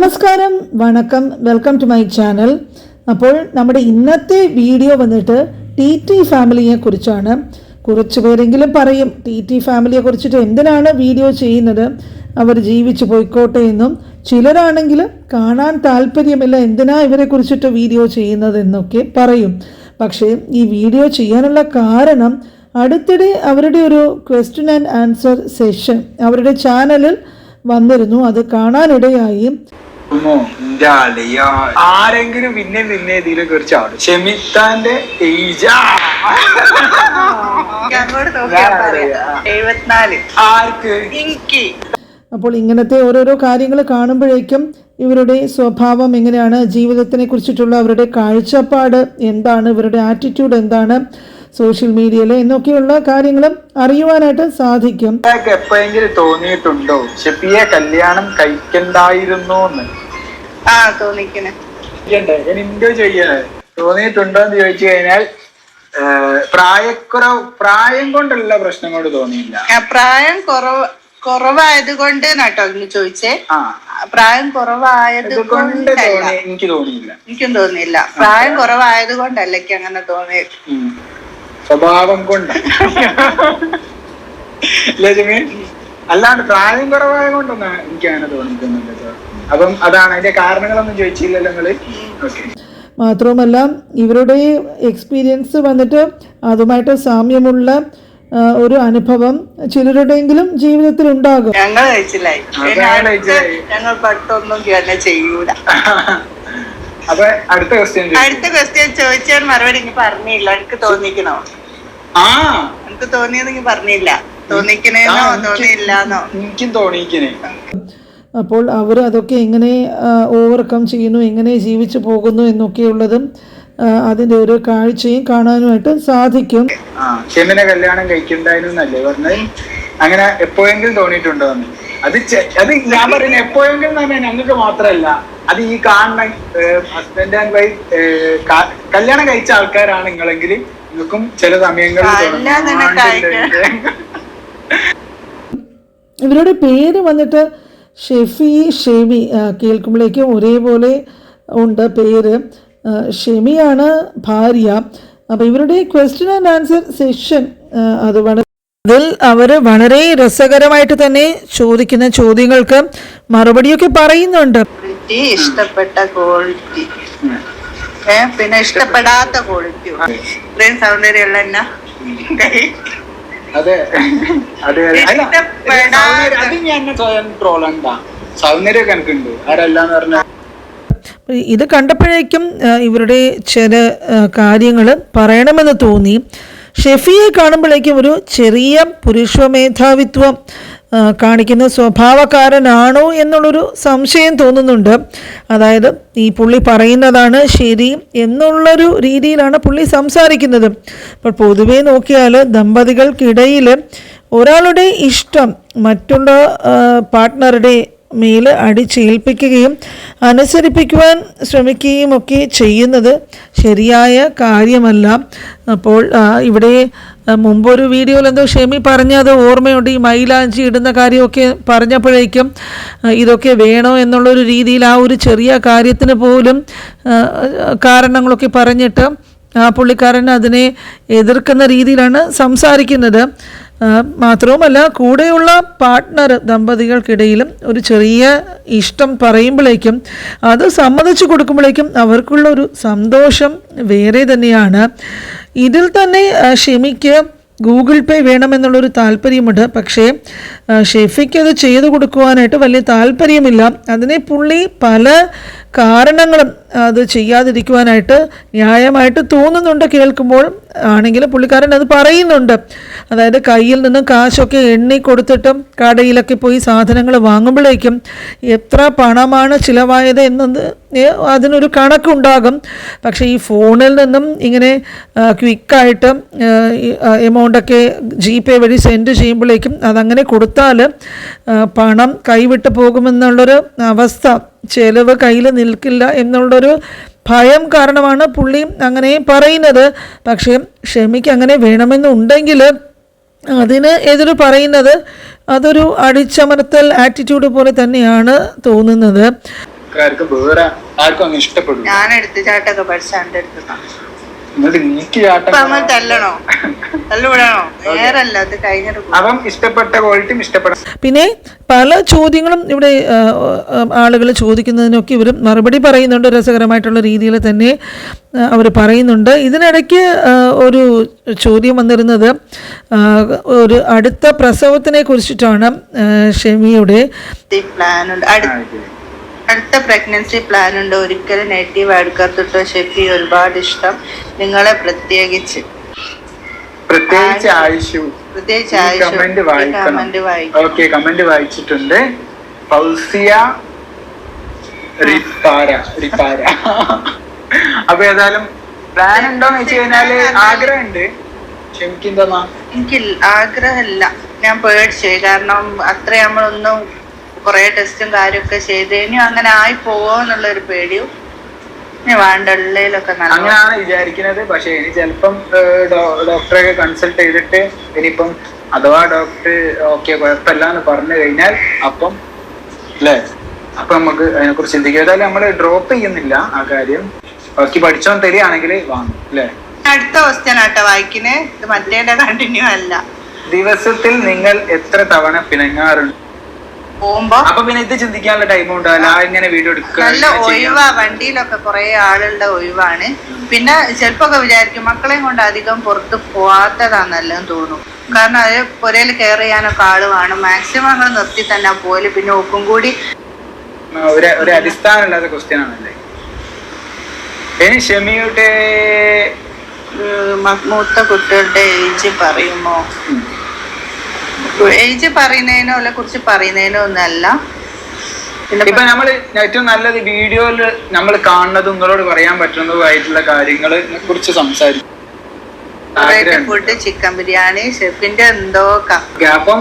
നമസ്കാരം വണക്കം welcome to my channel അപ്പോൾ നമ്മുടെ ഇന്നത്തെ വീഡിയോ വന്നിട്ട് ടി ടി ഫാമിലിയെ കുറിച്ചാണ്. കുറച്ച് പേരെങ്കിലും പറയും ടി ടി ഫാമിലിയെ കുറിച്ചിട്ട് എന്തിനാണ് വീഡിയോ ചെയ്യുന്നത്? അവർ ജീവിച്ചു പോയിക്കോട്ടെ എന്നും. ചിലരാണെങ്കിൽ കാണാൻ താല്പര്യമില്ല എന്തിനാ ഇവരെ കുറിച്ചിട്ട് വീഡിയോ ചെയ്യുന്നതെന്നൊക്കെ പറയും. പക്ഷേ ഈ വീഡിയോ ചെയ്യാനുള്ള കാരണം അടുത്തിടെ അവരുടെ ഒരു ക്വസ്റ്റ്യൻ ആൻഡ് ആൻസർ സെഷൻ അവരുടെ ചാനലിൽ വന്നിരുന്നു. അത് കാണാനിടയായി. ആരെങ്കിലും പിന്നെ നിന്നെ ഇതിനെ കുറിച്ച് ആടും ഷെമിത്താന്റെ ആർക്ക്? അപ്പോൾ ഇങ്ങനത്തെ ഓരോരോ കാര്യങ്ങൾ കാണുമ്പോഴേക്കും ഇവരുടെ സ്വഭാവം എങ്ങനെയാണ്? ജീവിതത്തിനെ കുറിച്ചിട്ടുള്ള അവരുടെ കാഴ്ചപ്പാട് എന്താണ്? ഇവരുടെ ആറ്റിറ്റ്യൂഡ് എന്താണ്? സോഷ്യൽ മീഡിയയിൽ എന്നൊക്കെയുള്ള കാര്യങ്ങളും അറിയുവാനായിട്ട് സാധിക്കും. എപ്പോഴെങ്കിലും തോന്നിയിട്ടുണ്ടോ? ഷെഫിയെ കല്യാണം കഴിക്കണ്ടായിരുന്നു ആ തോന്നിക്കണേ. എന്തോ ചെയ്യണേ? തോന്നിയിട്ടുണ്ടോ എന്ന് ചോദിച്ചു കഴിഞ്ഞാൽ പ്രായക്കുറവ് പ്രായം കൊണ്ടുള്ള പ്രശ്നം കൊണ്ട് തോന്നിയില്ല പ്രായം കുറവ് കുറവായത് കൊണ്ട് കേട്ടോ ഇന്ന് ചോദിച്ചേ. ആ. പ്രായം കുറവായത് കൊണ്ട് തോന്നി എനിക്ക് തോന്നിയില്ല. എനിക്കും തോന്നിയില്ല. പ്രായം കുറവായത് കൊണ്ടല്ലേ അങ്ങനെ തോന്നിയത്. സ്വഭാവം കൊണ്ട്. അല്ലാണ്ട് പ്രായം കുറവായ കൊണ്ടൊന്നും എനിക്ക് അങ്ങനെ. അപ്പം അതാണ് അതിന്റെ കാരണങ്ങളൊന്നും ചോദിച്ചില്ലല്ലോ നിങ്ങൾ? ഓക്കെ. മാത്രവുമല്ല ഇവരുടെ എക്സ്പീരിയൻസ് വന്നിട്ട് അതുമായിട്ട് സാമ്യമുള്ള ഒരു അനുഭവം ചിലരുടെയെങ്കിലും ജീവിതത്തിൽ ഉണ്ടാകും. ഞങ്ങൾ ഞങ്ങൾ. പെട്ടൊന്നും തന്നെ ചെയ്യൂല. അടുത്ത ക്വസ്റ്റ്യൻ അടുത്ത ക്വസ്റ്റ്യൻ ചോദിച്ചാൽ മറുപടി എനിക്ക് പറഞ്ഞില്ല. എനിക്ക് തോന്നിക്കണോ? ആ. എനിക്ക് തോന്നിയെന്നെങ്കിൽ പറഞ്ഞില്ല. തോന്നിക്കണേന്നോ തോന്നിയില്ലാന്നോ? എനിക്കും തോന്നിക്കണേ അപ്പോൾ അവർ അതൊക്കെ എങ്ങനെ ഓവർകം ചെയ്യുന്നു എങ്ങനെ ജീവിച്ചു പോകുന്നു എന്നൊക്കെയുള്ളതും അതിന്റെ ഒരു കാഴ്ചയും കാണാനുമായിട്ട് സാധിക്കും. ആ ഷെമിനെ കല്യാണം കഴിക്കണ്ടായിരുന്നു എന്നല്ലേ പറഞ്ഞത്? അങ്ങനെ എപ്പോഴെങ്കിലും തോന്നിയിട്ടുണ്ടോ എന്ന് അത് അത് ഞാൻ പറയുന്നത് എപ്പോഴെങ്കിലും തന്നെ ഞങ്ങൾക്ക് മാത്രമല്ല. അത് ഈ കാണുന്ന ഹസ്ബൻഡ് ആൻഡ് വൈഫ് കല്യാണം കഴിച്ച ആൾക്കാരാണ് നിങ്ങളെങ്കിൽ നിങ്ങൾക്കും ചില സമയങ്ങളിൽ ഇവരുടെ പേര് വന്നിട്ട് ഷെഫി ഷെമി കേൾക്കുമ്പോഴേക്കും ഒരേപോലെ ഉണ്ട് പേര്. ഷെമിയാണ് ഭാര്യ. അപ്പോൾ ഇവരുടെ ക്വസ്റ്റ്യൻ ആൻഡ് ആൻസർ സെഷൻ അത് വളരെ അതിൽ അവർ വളരെ രസകരമായിട്ട് തന്നെ ചോദിക്കുന്ന ചോദ്യങ്ങൾക്ക് മറുപടിയൊക്കെ പറയുന്നുണ്ട്. ഇഷ്ടപ്പെട്ട ക്വാളിറ്റി പിന്നെ ഇഷ്ടപ്പെടാത്ത ക്വാളിറ്റി ഇത്രയും സൗന്ദര്യമുള്ള എന്നാ? അതെ. അതെ അതെ. അല്ല, ഇഷ്ടപ്പെടാത്ത- സൗന്ദര്യം- അത് ഞാൻ എന്നെ സ്വയം ട്രോളണ്ട സൗന്ദര്യമൊക്കെ എനിക്കുണ്ട്. ആരല്ലാന്ന് പറഞ്ഞ? ഇത് കണ്ടപ്പോഴേക്കും ഇവരുടെ ചില കാര്യങ്ങൾ പറയണമെന്ന് തോന്നി. ഷെഫിയെ കാണുമ്പോഴേക്കും ഒരു ചെറിയ പുരുഷമേധാവിത്വം കാണിക്കുന്ന സ്വഭാവക്കാരനാണോ എന്നുള്ളൊരു സംശയം തോന്നുന്നുണ്ട്. അതായത് ഈ പുള്ളി പറയുന്നതാണ് ശരി എന്നുള്ളൊരു രീതിയിലാണ് പുള്ളി സംസാരിക്കുന്നത്. അപ്പോൾ പൊതുവേ നോക്കിയാൽ ദമ്പതികൾക്കിടയിൽ ഒരാളുടെ ഇഷ്ടം മറ്റുള്ള പാർട്ട്ണറുടെ മേൽ അടിച്ചേൽപ്പിക്കുകയും അനുസരിപ്പിക്കുവാൻ ശ്രമിക്കുകയും ഒക്കെ ചെയ്യുന്നത് ശരിയായ കാര്യമല്ല. അപ്പോൾ ഇവിടെ മുമ്പൊരു വീഡിയോയിൽ എന്തോ ഷെമി പറഞ്ഞത് ഓർമ്മയുണ്ട്. ഈ മൈലാഞ്ചി ഇടുന്ന കാര്യമൊക്കെ പറഞ്ഞപ്പോഴേക്കും ഇതൊക്കെ വേണോ എന്നുള്ളൊരു രീതിയിൽ ആ ഒരു ചെറിയ കാര്യത്തിന് പോലും കാരണങ്ങളൊക്കെ പറഞ്ഞിട്ട് ആ പുള്ളിക്കാരൻ അതിനെ എതിർക്കുന്ന രീതിയിലാണ് സംസാരിക്കുന്നത്. മാത്രവുമല്ല കൂടെയുള്ള പാർട്ട്ണർ ദമ്പതികൾക്കിടയിലും ഒരു ചെറിയ ഇഷ്ടം പറയുമ്പോഴേക്കും അത് സമ്മതിച്ചു കൊടുക്കുമ്പോഴേക്കും അവർക്കുള്ള ഒരു സന്തോഷം വേറെ തന്നെയാണ്. ഇതിൽ തന്നെ ഷെമിക്ക് ഗൂഗിൾ പേ വേണമെന്നുള്ളൊരു താല്പര്യമുണ്ട്. പക്ഷേ ഷെഫിക്ക് അത് ചെയ്തു കൊടുക്കുവാനായിട്ട് വലിയ താല്പര്യമില്ല. അതിനെ പുള്ളി പല കാരണങ്ങളും അത് ചെയ്യാതിരിക്കുവാനായിട്ട് ന്യായമായിട്ട് തോന്നുന്നുണ്ട് കേൾക്കുമ്പോൾ ആണെങ്കിലും പുള്ളിക്കാരൻ അത് പറയുന്നുണ്ട്. അതായത് കയ്യിൽ നിന്ന് കാശൊക്കെ എണ്ണി കൊടുത്തിട്ടും കടയിലൊക്കെ പോയി സാധനങ്ങൾ വാങ്ങുമ്പോഴേക്കും എത്ര പണമാണ് ചിലവായത് എന്നത് അതിനൊരു കണക്കുണ്ടാകും. പക്ഷേ ഈ ഫോണിൽ നിന്നും ഇങ്ങനെ ക്വിക്കായിട്ട് എമൗണ്ടൊക്കെ ജി പേ വഴി സെൻഡ് ചെയ്യുമ്പോഴേക്കും അതങ്ങനെ കൊടുത്താൽ പണം കൈവിട്ട് പോകുമെന്നുള്ളൊരു അവസ്ഥ ചിലവ് കയ്യിൽ നിൽക്കില്ല എന്നുള്ളൊരു ഭയം കാരണമാണ് പുള്ളി അങ്ങനെ പറയുന്നത്. പക്ഷേ ക്ഷമിക്ക് അങ്ങനെ വേണമെന്നുണ്ടെങ്കിൽ അതിന് എതിര് പറയുന്നത് അതൊരു അടിച്ചമർത്തൽ ആറ്റിറ്റ്യൂഡ് പോലെ തന്നെയാണ് തോന്നുന്നത്. ആർക്കും വേറെ ആർക്കും അങ്ങ് ഇഷ്ടപ്പെടും ഞാൻ എടുത്ത് ചാട്ടൊക്കെ പഠിച്ചാണ്ട് എടുത്തതാ പിന്നെ പല ചോദ്യങ്ങളും ഇവിടെ ആളുകൾ ചോദിക്കുന്നതിനൊക്കെ ഇവർ മറുപടി പറയുന്നുണ്ട് രസകരമായിട്ടുള്ള രീതിയിൽ തന്നെ അവർ പറയുന്നുണ്ട്. ഇതിനിടയ്ക്ക് ഒരു ചോദ്യം വന്നിരുന്നത് ഒരു അടുത്ത പ്രസവത്തിനെ കുറിച്ചിട്ടാണ് ഷെമിയുടെ പ്ലാൻ ഉണ്ട് അടുത്ത പ്രഗ്നൻസി പ്ലാൻ ഉണ്ട്. ഒരിക്കലും നെഗറ്റീവ് എടുക്കാത്തിട്ടോ ഷെഫി ഒരുപാട് ഇഷ്ടം നിങ്ങളെ പ്രത്യേകിച്ച്. പ്രത്യേകിച്ച് ആയുഷു. പ്രത്യേകിച്ച് ഈ കമന്റ് വായിക്കണം. ഓക്കെ കമന്റ് വായിച്ചിട്ടുണ്ട്. ഫൗസിയ റിപ്പാര റിപ്പാര. അപ്പൊ ഏതായാലും പ്ലാൻ ഉണ്ടോന്ന് വെച്ച് കഴിഞ്ഞാൽ ആഗ്രഹമുണ്ട്. ക്ഷമിക്കുന്നതാ എനിക്ക് ആഗ്രഹമില്ല. ഞാൻ പേടിച്ചു കാരണം അത്ര നമ്മളൊന്നും കുറെ ടെസ്റ്റും കാര്യമൊക്കെ ചെയ്ത് കഴിഞ്ഞു അങ്ങനെ ആയി പോവോ എന്നുള്ള ഒരു പേടിയും അങ്ങനെയാണ് വിചാരിക്കുന്നത് പക്ഷെ ഇനി ചിലപ്പം ഡോക്ടറെ കൺസൾട്ട് ചെയ്തിട്ട് ഇനിയിപ്പം അഥവാ ഡോക്ടർ ഓക്കെ കുഴപ്പമില്ല എന്ന് പറഞ്ഞു കഴിഞ്ഞാൽ അപ്പം അല്ലേ അപ്പൊ നമുക്ക് അതിനെ കുറിച്ച് ചിന്തിക്കുക ഏതായാലും നമ്മൾ ഡ്രോപ്പ് ചെയ്യുന്നില്ല ആ കാര്യം. ബാക്കി പഠിച്ചോ തരികയാണെങ്കിൽ വാങ്ങും അല്ലേ അടുത്ത ക്വസ്റ്റ്യൻ ആട്ടോ വായിക്കുന്നേ ഇത് മറ്റേന്റെ കണ്ടിന്യൂ അല്ല. ദിവസത്തിൽ നിങ്ങൾ എത്ര തവണ പിണങ്ങാറുണ്ട്? പോകുമ്പോ അപ്പൊ പിന്നെ ഇത് ചിന്തിക്കാനുള്ള ടൈം ഉണ്ടാവില്ല. ഇങ്ങനെ വീഡിയോ എടുക്കുക നല്ല. ഒഴിവാ. വണ്ടിയിലൊക്കെ കുറെ ആളുകളുടെ ഒഴിവാണ്. പിന്നെ ചിലപ്പോ വിചാരിക്കും മക്കളെയും കൊണ്ട് അധികം പുറത്ത് പോവാത്തതാണെന്നെല്ലാം തോന്നും. കാരണം അത് പുരയിൽ കെയർ ചെയ്യാനൊക്കെ ആൾ വേണം. മാക്സിമം ഞങ്ങൾ നിർത്തി തന്നെ പോലെ പിന്നെ ഒക്കും കൂടി ഒരു ഒരു അടിസ്ഥാനമില്ലാത്ത ക്വസ്റ്റ്യൻ ആണല്ലേ? ഇനി ഷെമിയുടെ മൂത്ത കുട്ടികളുടെ ഏജ് പറയുമോ. ഏജ് പറയുന്നതിനോ അല്ലെ കുറിച്ച് പറയുന്നതിനോ ഒന്നല്ല. ഇപ്പൊ നമ്മൾ ഏറ്റവും നല്ലത് വീഡിയോയിൽ നമ്മൾ കാണുന്നതും നിങ്ങളോട് പറയാൻ പറ്റുന്നതുമായിട്ടുള്ള കാര്യങ്ങളെ കുറിച്ച് സംസാരിക്കും. ഫുഡ് ചിക്കൻ ബിരിയാണി ഷെഫിന്റെ എന്തോ അപ്പം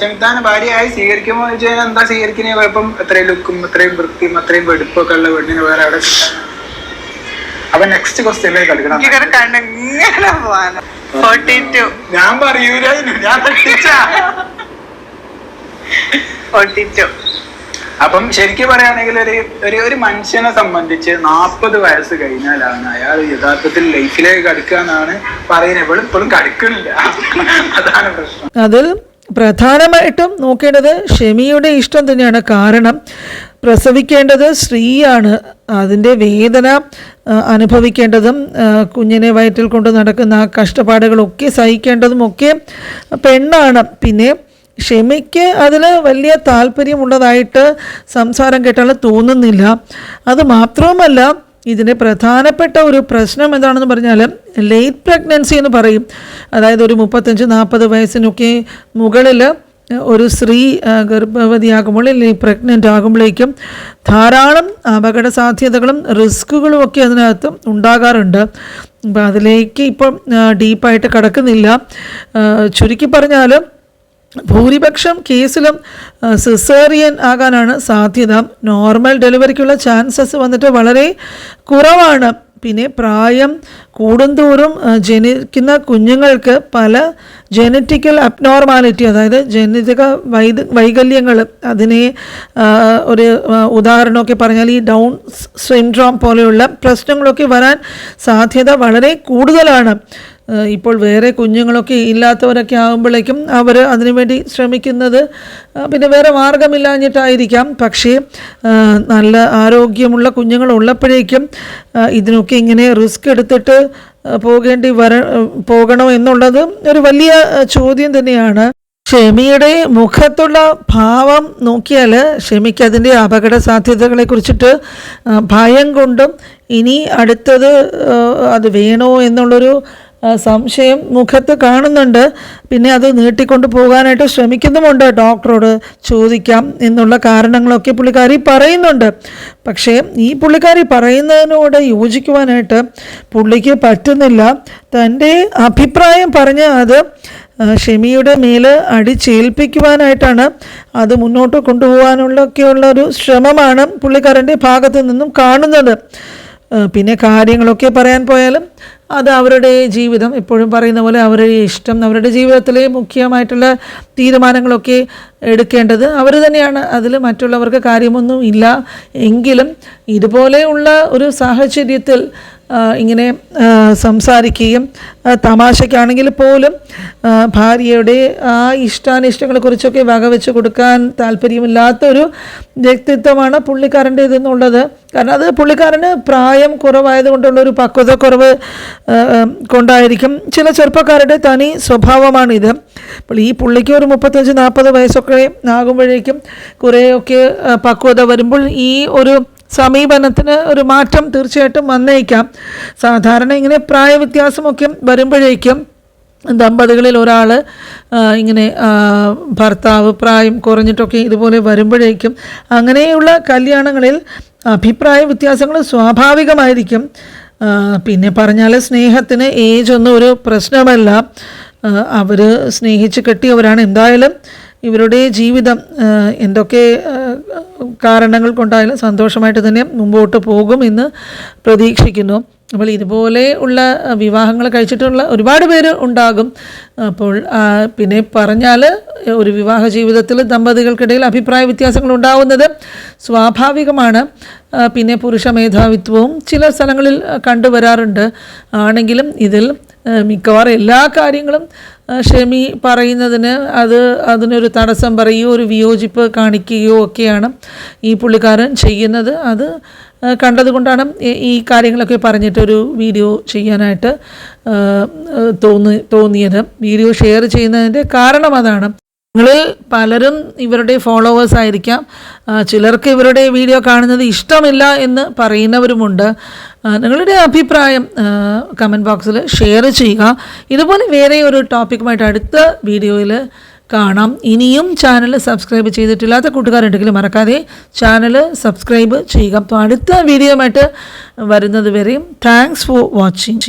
ഷമിത്താനെ ഭാര്യയായി സ്വീകരിക്കുമോ എന്ന് വെച്ചാൽ എന്താ സ്വീകരിക്കുന്ന? കുഴപ്പം? അത്രയും ലുക്കും അത്രയും വൃത്തിയും അത്രയും വെടുപ്പൊക്കെ ഉള്ള പെണ്ണിന് വേറെ അവിടെ? അപ്പൊ നെക്സ്റ്റ് ക്വസ്റ്റ്യനിലേക്ക് കളിക്കണം ഇങ്ങനെ പോവാണ് ഫോർട്ടി ടു ഞാൻ പറയൂലായിരുന്നു ഞാൻ തെറ്റിച്ചാ ഫോർട്ടി ടു അപ്പം ശരിക്കും പറയുകയാണെങ്കിൽ ഒരു ഒരു ഒരു മനുഷ്യനെ സംബന്ധിച്ച് നാൽപ്പത് വയസ്സ് കഴിഞ്ഞാലാണ് അയാൾ യഥാർത്ഥത്തിൽ ലൈഫിലേക്ക് കടക്കുക എന്നാണ് പറയുന്നത്. എപ്പോഴും ഇപ്പോഴും കടക്കുന്നില്ല. അതാണ് പ്രശ്നം. അതിൽ പ്രധാനമായിട്ടും നോക്കേണ്ടത് ഷെമിയുടെ ഇഷ്ടം തന്നെയാണ്. കാരണം പ്രസവിക്കേണ്ടത് സ്ത്രീയാണ്. അതിന്റെ വേദന അനുഭവിക്കേണ്ടതും കുഞ്ഞിനെ വയറ്റിൽ കൊണ്ട് നടക്കുന്ന ആ കഷ്ടപ്പാടുകളൊക്കെ സഹിക്കേണ്ടതും ഒക്കെ പെണ്ണാണ്. പിന്നെ ക്ഷമയ്ക്ക് അതിൽ വലിയ താല്പര്യമുള്ളതായിട്ട് സംസാരം കേട്ടാൽ തോന്നുന്നില്ല. അത് മാത്രവുമല്ല ഇതിന്റെ പ്രധാനപ്പെട്ട ഒരു പ്രശ്നം എന്താണെന്ന് പറഞ്ഞാൽ ലേറ്റ് പ്രഗ്നൻസി എന്ന് പറയും. അതായത് ഒരു മുപ്പത്തഞ്ച് നാൽപ്പത് വയസ്സിനൊക്കെ മുകളിൽ ഒരു സ്ത്രീ ഗർഭവതിയാകുമ്പോൾ അല്ലെങ്കിൽ പ്രഗ്നന്റ് ആകുമ്പോഴേക്കും ധാരാളം അപകട സാധ്യതകളും റിസ്കുകളും ഒക്കെ അതിനകത്ത് ഉണ്ടാകാറുണ്ട്. അപ്പം അതിലേക്ക് ഇപ്പം ഡീപ്പായിട്ട് കടക്കുന്നില്ല. ചുരുക്കി പറഞ്ഞാൽ ഭൂരിപക്ഷം കേസിലും സിസേറിയൻ ആകാനാണ് സാധ്യത. നോർമൽ ഡെലിവറിക്കുള്ള ചാൻസസ് വന്നിട്ട് വളരെ കുറവാണ്. പിന്നെ പ്രായം കൂടുന്തോറും ജനിക്കുന്ന കുഞ്ഞുങ്ങൾക്ക് പല ജനറ്റിക്കൽ അബ്നോർമാലിറ്റി അതായത് ജനിതക വൈദ വൈകല്യങ്ങൾ അതിനെ ഒരു ഉദാഹരണമൊക്കെ പറഞ്ഞാൽ ഈ ഡൗൺ സിൻഡ്രോം പോലെയുള്ള പ്രശ്നങ്ങളൊക്കെ വരാൻ സാധ്യത വളരെ കൂടുതലാണ്. ഇപ്പോൾ വേറെ കുഞ്ഞുങ്ങളൊക്കെ ഇല്ലാത്തവരൊക്കെ ആകുമ്പോഴേക്കും അവർ അതിനുവേണ്ടി ശ്രമിക്കുന്നത് പിന്നെ വേറെ മാർഗമില്ലാഞ്ഞിട്ടായിരിക്കാം പക്ഷേ നല്ല ആരോഗ്യമുള്ള കുഞ്ഞുങ്ങൾ ഉള്ളപ്പോഴേക്കും ഇതിനൊക്കെ ഇങ്ങനെ റിസ്ക് എടുത്തിട്ട് പോകേണ്ടി വര പോകണോ എന്നുള്ളത് ഒരു വലിയ ചോദ്യം തന്നെയാണ്. ഷെമിയുടെ മുഖത്തുള്ള ഭാവം നോക്കിയാൽ ഷെമിക്ക് അതിന്റെ അപകട സാധ്യതകളെ കുറിച്ചിട്ട് ഭയം കൊണ്ടും ഇനി അടുത്തത് അത് വേണോ എന്നുള്ളൊരു സംശയം മുഖത്ത് കാണുന്നുണ്ട്. പിന്നെ അത് നീട്ടിക്കൊണ്ട് പോകാനായിട്ട് ശ്രമിക്കുന്നുമുണ്ട്. ഡോക്ടറോട് ചോദിക്കാം എന്നുള്ള കാരണങ്ങളൊക്കെ പുള്ളിക്കാരി പറയുന്നുണ്ട്. പക്ഷേ ഈ പുള്ളിക്കാരി പറയുന്നതിനോട് യോജിക്കുവാനായിട്ട് പുള്ളിക്ക് പറ്റുന്നില്ല. തന്റെ അഭിപ്രായം പറഞ്ഞ് അത് ഷെമിയുടെ മേൽ അടിച്ചേൽപ്പിക്കുവാനായിട്ടാണ് അത് മുന്നോട്ട് കൊണ്ടുപോകാനുള്ളൊക്കെയുള്ള ഒരു ശ്രമമാണ് പുള്ളിക്കാരന്റെ ഭാഗത്തു നിന്നും കാണുന്നത്. പിന്നെ കാര്യങ്ങളൊക്കെ പറയാൻ പോയാലും അത് അവരുടെ ജീവിതം എപ്പോഴും പറയുന്ന പോലെ അവരുടെ ഇഷ്ടം അവരുടെ ജീവിതത്തിലെ മുഖ്യമായിട്ടുള്ള തീരുമാനങ്ങളൊക്കെ എടുക്കേണ്ടത് അവർ തന്നെയാണ്. അതിൽ മറ്റുള്ളവർക്ക് കാര്യമൊന്നും ഇല്ല. എങ്കിലും ഇതുപോലെയുള്ള ഒരു സാഹചര്യത്തിൽ ഇങ്ങനെ സംസാരിക്കുകയും തമാശയ്ക്കാണെങ്കിൽ പോലും ഭാര്യയുടെ ആ ഇഷ്ടാനിഷ്ടങ്ങളെക്കുറിച്ചൊക്കെ വകവെച്ച് കൊടുക്കാൻ താല്പര്യമില്ലാത്ത ഒരു വ്യക്തിത്വമാണ് പുള്ളിക്കാരന്റേതെന്നുള്ളത്. കാരണം അത് പുള്ളിക്കാരന് പ്രായം കുറവായതുകൊണ്ടുള്ള ഒരു പക്വതക്കുറവ് കൊണ്ടായിരിക്കും. ചില ചെറുപ്പക്കാരുടെ തനി സ്വഭാവമാണിത്. അപ്പോൾ ഈ പുള്ളിക്ക് ഒരു മുപ്പത്തഞ്ച് നാൽപ്പത് വയസ്സൊക്കെ ആകുമ്പോഴേക്കും കുറേയൊക്കെ പക്വത വരുമ്പോൾ ഈ ഒരു സമീപനത്തിന് ഒരു മാറ്റം തീർച്ചയായിട്ടും വന്നേക്കാം. സാധാരണ ഇങ്ങനെ പ്രായവ്യത്യാസമൊക്കെ വരുമ്പോഴേക്കും ദമ്പതികളിൽ ഒരാൾ ഇങ്ങനെ ഭർത്താവ് പ്രായം കുറഞ്ഞിട്ടൊക്കെ ഇതുപോലെ വരുമ്പോഴേക്കും അങ്ങനെയുള്ള കല്യാണങ്ങളിൽ അഭിപ്രായ വ്യത്യാസങ്ങൾ സ്വാഭാവികമായിരിക്കും. പിന്നെ പറഞ്ഞാൽ സ്നേഹത്തിന് ഏജ് ഒന്നും ഒരു പ്രശ്നമല്ല. അവർ സ്നേഹിച്ച് കെട്ടിയവരാണ്. എന്തായാലും ഇവരുടെ ജീവിതം എന്തൊക്കെ കാരണങ്ങൾ കൊണ്ടായാലും സന്തോഷമായിട്ട് തന്നെ മുമ്പോട്ട് പോകും എന്ന് പ്രതീക്ഷിക്കുന്നു. അപ്പോൾ ഇതുപോലെ ഉള്ള വിവാഹങ്ങൾ കഴിച്ചിട്ടുള്ള ഒരുപാട് പേര് ഉണ്ടാകും. അപ്പോൾ പിന്നെ പറഞ്ഞാൽ ഒരു വിവാഹ ജീവിതത്തിൽ ദമ്പതികൾക്കിടയിൽ അഭിപ്രായ വ്യത്യാസങ്ങൾ ഉണ്ടാവുന്നത് സ്വാഭാവികമാണ്. പിന്നെ പുരുഷ മേധാവിത്വവും ചില സ്ഥലങ്ങളിൽ കണ്ടുവരാറുണ്ട് ആണെങ്കിലും ഇതിൽ മിക്കവാറും എല്ലാ കാര്യങ്ങളും ഷെമി പറയുന്നതിന് അത് അതിനൊരു തടസ്സം പറയുകയോ ഒരു വിയോജിപ്പ് കാണിക്കുകയോ ഒക്കെയാണ് ഈ പുള്ളിക്കാരൻ ചെയ്യുന്നത്. അത് കണ്ടതുകൊണ്ടാണ് ഈ- കാര്യങ്ങളൊക്കെ പറഞ്ഞിട്ടൊരു വീഡിയോ ചെയ്യാനായിട്ട് തോന്നി തോന്നിയത്. വീഡിയോ ഷെയർ ചെയ്യുന്നതിന്റെ കാരണം അതാണ്. നിങ്ങളിൽ പലരും ഇവരുടെ ഫോളോവേഴ്സ് ആയിരിക്കാം. ചിലർക്ക് ഇവരുടെ വീഡിയോ കാണുന്നത് ഇഷ്ടമില്ല എന്ന് പറയുന്നവരുമുണ്ട്. നിങ്ങളുടെ അഭിപ്രായം കമന്റ് ബോക്സിൽ ഷെയർ ചെയ്യുക. ഇതുപോലെ വേറെ ഒരു ടോപ്പിക്കുമായിട്ട് അടുത്ത വീഡിയോയിൽ കാണാം. ഇനിയും ചാനൽ സബ്സ്ക്രൈബ് ചെയ്തിട്ടില്ലാത്ത കൂട്ടുകാരുണ്ടെങ്കിൽ മറക്കാതെ ചാനൽ സബ്സ്ക്രൈബ് ചെയ്യുക. അപ്പോൾ അടുത്ത വീഡിയോ ആയിട്ട് വരുന്നത് വരെയും താങ്ക്സ് ഫോർ വാച്ചിങ്